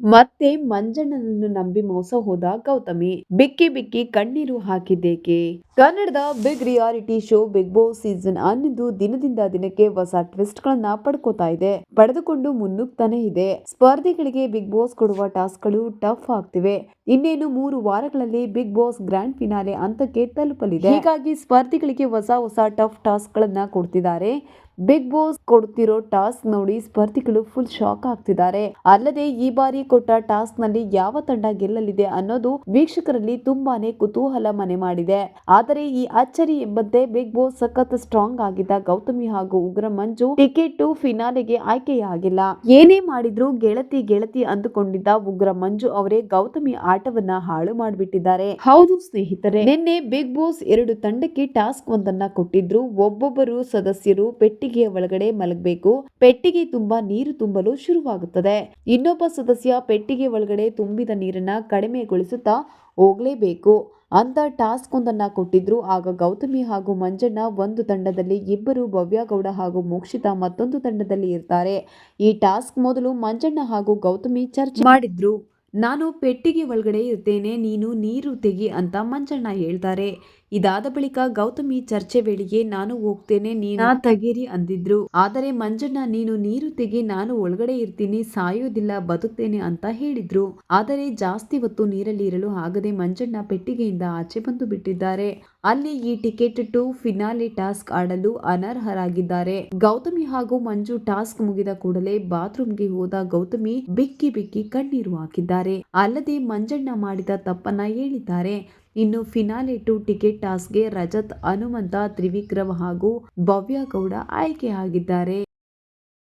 ಮತ್ತೆ ಮಂಜಣ್ಣನನ್ನು ನಂಬಿ ಮೋಸ ಹೋದ ಗೌತಮಿ. ಬಿಕ್ಕಿ ಬಿಕ್ಕಿ ಕಣ್ಣೀರು ಹಾಕಿದ್ದೇಕೆ? ಕನ್ನಡದ big reality show Bigg Boss season ಅನ್ನಿದ್ದು ದಿನದಿಂದ ದಿನಕ್ಕೆ ಹೊಸ ಟ್ವಿಸ್ಟ್ ಗಳನ್ನ ಪಡ್ಕೋತಾ ಇದೆ. ಪಡೆದುಕೊಂಡು ಮುನ್ನುಗ್ತಾನೆ ಇದೆ. ಸ್ಪರ್ಧಿಗಳಿಗೆ ಬಿಗ್ ಬಾಸ್ ಕೊಡುವ ಟಾಸ್ಕ್ಗಳು ಟಫ್ ಆಗ್ತಿವೆ. ಇನ್ನೇನು ಮೂರು ವಾರಗಳಲ್ಲಿ ಬಿಗ್ ಬಾಸ್ ಗ್ರ್ಯಾಂಡ್ ಫಿನಾಲೆ ಹಂತಕ್ಕೆ ತಲುಪಲಿದೆ. ಹೀಗಾಗಿ ಸ್ಪರ್ಧಿಗಳಿಗೆ ಹೊಸ ಹೊಸ ಟಫ್ ಟಾಸ್ಕ್ ಗಳನ್ನ ಕೊಡ್ತಿದ್ದಾರೆ. ಬಿಗ್ ಬಾಸ್ ಕೊಡ್ತಿರೋ ಟಾಸ್ಕ್ ನೋಡಿ ಸ್ಪರ್ಧಿಗಳು ಫುಲ್ ಶಾಕ್ ಆಗ್ತಿದ್ದಾರೆ. ಅಲ್ಲದೆ ಈ ಬಾರಿ ಕೊಟ್ಟ ಟಾಸ್ಕ್ನಲ್ಲಿ ಯಾವ ತಂಡ ಗೆಲ್ಲಲಿದೆ ಅನ್ನೋದು ವೀಕ್ಷಕರಲ್ಲಿ ತುಂಬಾನೇ ಕುತೂಹಲ ಮನೆ ಮಾಡಿದೆ. ಆದರೆ ಈ ಅಚ್ಚರಿ ಎಂಬಂತೆ ಬಿಗ್ ಬಾಸ್ ಸಖತ್ ಸ್ಟ್ರಾಂಗ್ ಆಗಿದ್ದ ಗೌತಮಿ ಹಾಗೂ ಉಗ್ರ ಮಂಜು ಟಿಕೆಟ್ ಫಿನಾಲೆಗೆ ಆಯ್ಕೆಯಾಗಿಲ್ಲ. ಏನೇ ಮಾಡಿದ್ರು ಗೆಳತಿ ಗೆಳತಿ ಅಂದುಕೊಂಡಿದ್ದ ಉಗ್ರ ಮಂಜು ಅವರೇ ಗೌತಮಿ ಆಟವನ್ನ ಹಾಳು ಮಾಡಿಬಿಟ್ಟಿದ್ದಾರೆ. ಹೌದು ಸ್ನೇಹಿತರೆ, ನಿನ್ನೆ ಬಿಗ್ ಬಾಸ್ ಎರಡು ತಂಡಕ್ಕೆ ಟಾಸ್ಕ್ ಒಂದನ್ನ ಕೊಟ್ಟಿದ್ರು. ಒಬ್ಬೊಬ್ಬರು ಸದಸ್ಯರು ಪೆಟ್ಟಿಗೆಯ ಒಳಗಡೆ ಮಲಗಬೇಕು. ಪೆಟ್ಟಿಗೆ ತುಂಬಾ ನೀರು ತುಂಬಲು ಶುರುವಾಗುತ್ತದೆ. ಇನ್ನೊಬ್ಬ ಸದಸ್ಯ ಪೆಟ್ಟಿಗೆ ಒಳಗಡೆ ತುಂಬಿದ ನೀರನ್ನ ಕಡಿಮೆಗೊಳಿಸುತ್ತಾ ಹೋಗಲೇಬೇಕು. ಅಂತ ಟಾಸ್ಕ್ ಒಂದನ್ನ ಕೊಟ್ಟಿದ್ರು. ಆಗ ಗೌತಮಿ ಹಾಗೂ ಮಂಜಣ್ಣ ಒಂದು ತಂಡದಲ್ಲಿ ಇಬ್ಬರು ಭವ್ಯಗೌಡ ಹಾಗೂ ಮೋಕ್ಷಿತಾ ಮತ್ತೊಂದು ತಂಡದಲ್ಲಿ ಇರ್ತಾರೆ. ಈ ಟಾಸ್ಕ್ ಮೊದಲು ಮಂಜಣ್ಣ ಹಾಗೂ ಗೌತಮಿ ಚರ್ಚೆ ಮಾಡಿದ್ರು. ನಾನು ಪೆಟ್ಟಿಗೆ ಒಳಗಡೆ ಇರ್ತೇನೆ ನೀನು ನೀರು ತೆಗಿ ಅಂತ ಮಂಜಣ್ಣ ಹೇಳ್ತಾರೆ. ಇದಾದ ಬಳಿಕ ಗೌತಮಿ ಚರ್ಚೆ ವೇಳೆಗೆ ನಾನು ಹೋಗ್ತೇನೆ ನೀನು ತೆಗೀರಿ ಅಂದಿದ್ರು. ಆದರೆ ಮಂಜಣ್ಣ ನೀನು ನೀರು ತೆಗಿ ನಾನು ಒಳಗಡೆ ಇರ್ತೀನಿ ಸಾಯೋದಿಲ್ಲ ಬದುಕ್ತೇನೆ ಅಂತ ಹೇಳಿದ್ರು. ಆದರೆ ಜಾಸ್ತಿ ಹೊತ್ತು ನೀರಲ್ಲಿ ಇರಲು ಆಗದೆ ಮಂಜಣ್ಣ ಪೆಟ್ಟಿಗೆಯಿಂದ ಆಚೆ ಬಂದು ಬಿಟ್ಟಿದ್ದಾರೆ. ಅಲ್ಲಿ ಈ ಟಿಕೆಟ್ ಟು ಫಿನಾಲೆ ಟಾಸ್ಕ್ ಆಡಲು ಅನರ್ಹರಾಗಿದ್ದಾರೆ. ಗೌತಮಿ ಹಾಗೂ ಮಂಜು ಟಾಸ್ಕ್ ಮುಗಿದ ಕೂಡಲೇ ಬಾತ್ರೂಮ್ಗೆ ಹೋದ ಗೌತಮಿ ಬಿಕ್ಕಿ ಬಿಕ್ಕಿ ಕಣ್ಣೀರು ಹಾಕಿದ್ದಾರೆ. ಅಲ್ಲದೆ ಮಂಜಣ್ಣ ಮಾಡಿದ ತಪ್ಪನ್ನ ಹೇಳಿದ್ದಾರೆ. ಇನ್ನು ಫಿನಾಲೆ ಟು ಟಿಕೆಟ್ ಟಾಸ್ಗೆ ರಜತ್ ಹನುಮಂತ, ತ್ರಿವಿಕ್ರಮ್ ಹಾಗೂ ಭವ್ಯ ಗೌಡ ಆಯ್ಕೆಯಾಗಿದ್ದಾರೆ